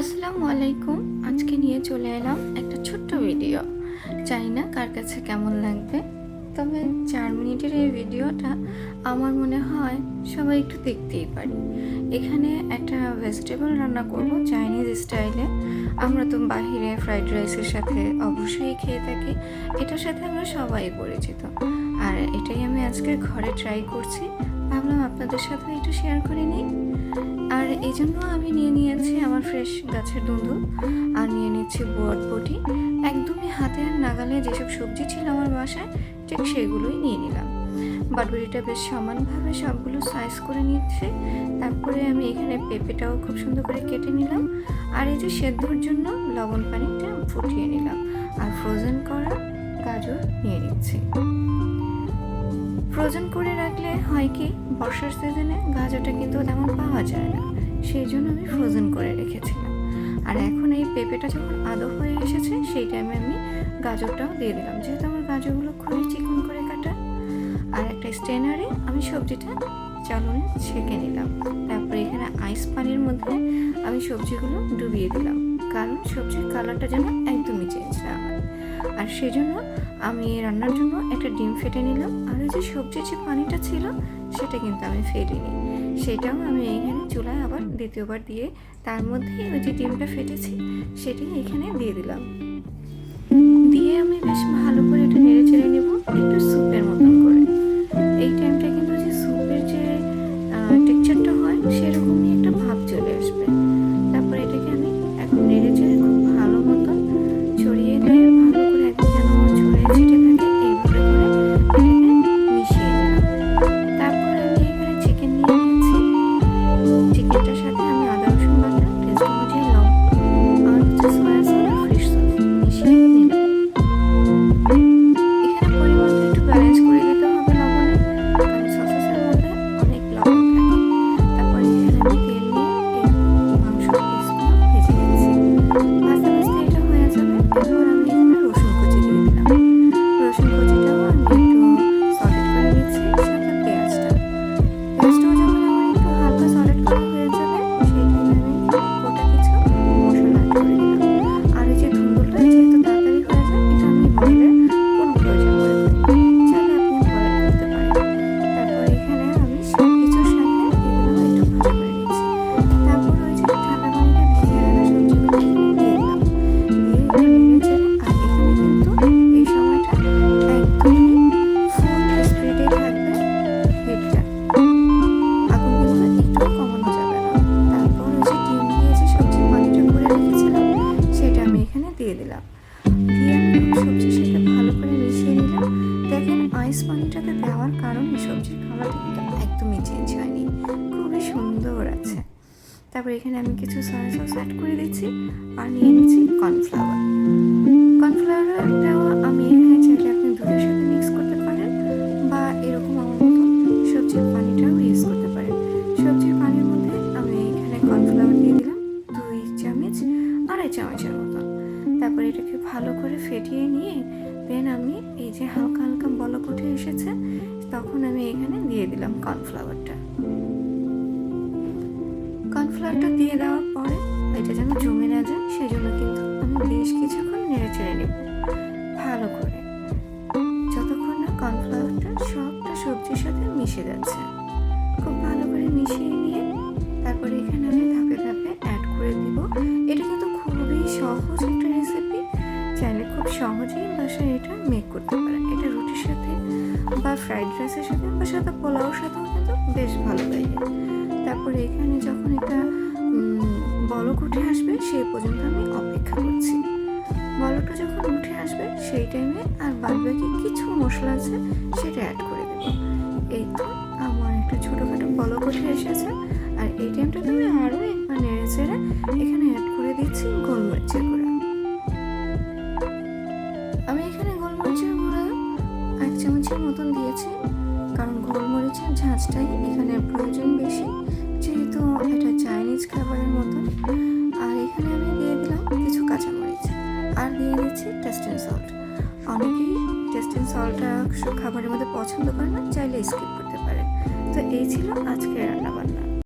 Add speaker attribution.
Speaker 1: আসসালামু আলাইকুম। আজকে নিয়ে চলে এলাম একটা ছোট্ট ভিডিও। জানি না কার কাছে কেমন লাগবে। তবে চার মিনিটের এই ভিডিওটা আমার মনে হয় সবাই একটু দেখতেই পারি। এখানে একটা ভেজিটেবল রান্না করব চাইনিজ স্টাইলে আমরা তো বাহিরে ফ্রাইড রাইসের সাথে অবশ্যই খেয়ে থাকি। এটার সাথে আমরা সবাই পরিচিত। আর এটাই আমি আজকে ঘরে ট্রাই করছি। ভাবলাম আপনাদের সাথে একটু শেয়ার করে নিই। এই জন্য আমি নিয়ে নিয়েছি আমার ফ্রেশ গাছের দুধু আর নিয়ে নিচ্ছি বটবটি একদমই হাতের নাগালে যেসব সবজি ছিল আমার বাসায়, ঠিক সেগুলোই নিয়ে নিলাম। বটবটিটা বেশ সমানভাবে সবগুলো সাইজ করে নিচ্ছে। তারপরে আমি এখানে পেঁপেটাও খুব সুন্দর করে কেটে নিলাম। আর এই যে সেদ্ধর জন্য লবণ পানিটা ফুটিয়ে নিলাম। আর ফ্রোজেন করা গাজর নিয়ে নিচ্ছি। ফ্রোজেন করে রাখলে হয় কি, বর্ষার সিজনে গাজরটা কিন্তু তেমন পাওয়া যায় না। সেই জন্য আমি ফ্রোজেন করে রেখেছিলাম। আর এখন এই পেঁপেটা যখন আদো হয়ে এসেছে, সেই টাইমে আমি গাজরটাও দিয়ে দিলাম। যেহেতু আমার গাজরগুলো খুবই চিকন করে কাটা, আর একটা স্টেনারে আমি সবজিটা চালনে ছেঁকে নিলাম। তারপরে এখানে আইস পানির মধ্যে আমি সবজিগুলো ডুবিয়ে দিলাম। কারণ সবজির কালারটা যেন একদমই চেঞ্জ না হয়। আর সেজন্য আমি রান্নার জন্য একটা ডিম ফেটে নিলাম। আর ওই যে সবজির যে পানিটা ছিল সেটা কিন্তু আমি ফেলিনি। সেটাও আমি এইখানে চুলায় আবার দ্বিতীয়বার দিয়ে তার মধ্যে ওই যে ডিমটা ফেটেছি সেটি এখানে দিয়ে দিলাম। দিয়ে আমি বেশ ভালো করে এটা নেড়ে চেড়ে নেব, একটু স্যুপের আইস পানিটাতে দেওয়ার কারণে সবজির কালারটা কিন্তু একদমই চেঞ্জ হয়নি। খুবই সুন্দর আছে। তারপর এখানে আমি কিছু সয়া সস অ্যাড করে দিচ্ছি। আর নিয়ে নিচ্ছি কর্নফ্লাওয়ার কর্নফ্লাওয়ারটাও আমি এখানে ফেটিয়ে নিয়ে দেন আমি এই যে হালকা হালকা বলক উঠে এসেছে, তখন আমি এখানে দিয়ে দিলাম কর্নফ্লাওয়ারটা কর্নফ্লাওয়ারটা দিয়ে দেওয়ার পরে এটা যেন জমে না যায় সেই জন্য কিন্তু আমি বেশ কিছুক্ষণ নেড়ে চেড়ে নেব, ভালো করে। যতক্ষণ না কর্নফ্লাওয়ারটা সবটা সবজির সাথে মিশে যাচ্ছে, খুব ভালো করে মিশিয়ে নিয়ে ফ্রাইড রাইসের সাথে বা সাথে পোলাওর সাথেও কিন্তু বেশ ভালো লাগে। তারপরে এখানে যখন এটা বলক উঠে আসবে, সেই পর্যন্ত আমি অপেক্ষা করছি। বলকটা যখন উঠে আসবে, সেই টাইমে আর বাদ বাকি কিছু মশলা আছে, সেটা অ্যাড করে দেবো। এই তো আমার একটা ছোটোখাটো বলক উঠে এসেছে। আর এই টাইমটাতে আমি আরও একবার নেড়ে চেড়ে এখানে অ্যাড করে দিচ্ছি গোলমরিচের গুঁড়া। দিয়েছি। কারণ গোলমরিচের ঝাঁঝটাই এখানে প্রয়োজন বেশি। যেহেতু এটা চাইনিজ খাবারের মতন আর এখানে আমি দিয়ে দিলাম কিছু কাঁচামরিচ। আর দিয়ে দিচ্ছি টেস্ট সল্ট অনেকেই টেস্ট সল্টটা খাবারের মধ্যে পছন্দ করে না, চাইলে স্কিপ করতে পারে তো এই ছিল আজকের রান্নাবান্না।